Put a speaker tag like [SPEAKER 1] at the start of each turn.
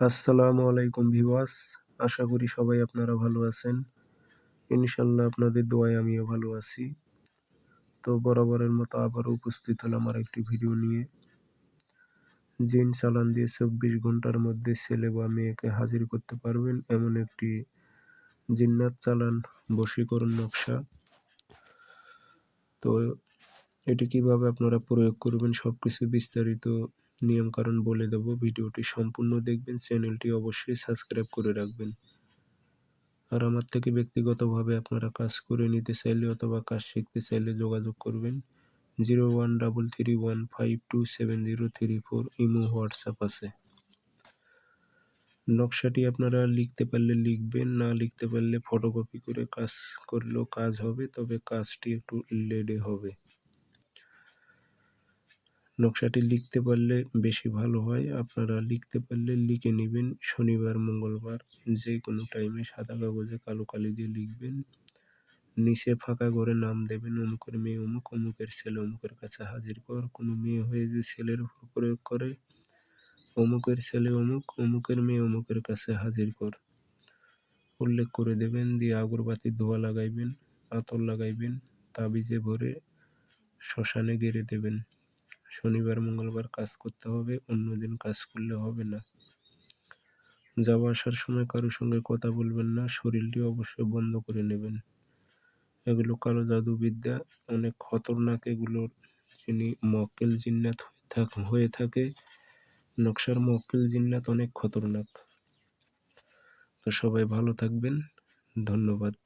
[SPEAKER 1] আসসালামু আলাইকুম ভিওয়াস আশা করি সবাই আপনারা ভালো আছেন। ইনশাল্লাহ আপনাদের দোয়ায় আমিও ভালো আছি। তো বরাবরের মতো আবার উপস্থিত হলাম আর একটি ভিডিও নিয়ে। জিন চালান দিয়ে চব্বিশ ঘণ্টার মধ্যে ছেলে বা মেয়েকে হাজির করতে পারবেন এমন একটি জিন্নাত চালান বশীকরণ নকশা। তো এটি কীভাবে আপনারা প্রয়োগ করবেন সব কিছু বিস্তারিত নিয়মকানুন বলে দেব। ভিডিওটি সম্পূর্ণ দেখবেন। চ্যানেলটি অবশ্যই সাবস্ক্রাইব করে রাখবেন। আর আমার থেকে ব্যক্তিগতভাবে আপনারা কাজ করে নিতে চাইলে অথবা কাজ শিখতে চাইলে যোগাযোগ করবেন। Zero one double three one five two seven zero three four imo WhatsApp আছে। নকশাটি আপনারা লিখতে পারলে লিখবেন, না লিখতে পারলে ফটোকপি করে কাজ করলেও কাজ হবে, তবে কাজটি একটু লেডে হবে। নকশাটি লিখতে পারলে বেশি ভালো হয়। আপনারা লিখতে পারলে লিখে নেবেন। শনিবার, মঙ্গলবার যে কোনো টাইমে সাদা কাগজে কালো কালি দিয়ে লিখবেন। নিচে ফাঁকা করে নাম দেবেন। অমুকের মেয়ে অমুক, অমুকের ছেলে অমুকের কাছে হাজির কর। কোনো মেয়ে হয়ে যে ছেলের উপর প্রয়োগ করে, অমুকের ছেলে অমুক, অমুকের মেয়ে অমুকের কাছে হাজির কর। উল্লেখ করে দেবেন, দিয়ে আগরবাতি ধোয়া লাগাইবেন, আতর লাগাইবেন, তাবিজে ভরে শ্মশানে গেড়ে দেবেন। শনিবার, মঙ্গলবার কাজ করতে হবে অন্যদিন কাজ করলে হবে না। যাওয়া আসার সময় কারোর সঙ্গে কথা বলবেন না, শরীরটি অবশ্যই বন্ধ করে নেবেন। এগুলো কালো জাদুবিদ্যা, অনেক খতরনাক এগুলোর যিনি মক্কেল জিন্নাত হয়ে থাকে, নকশার মক্কেল জিন্নাত অনেক খতরনাক। তো সবাই ভালো থাকবেন, ধন্যবাদ।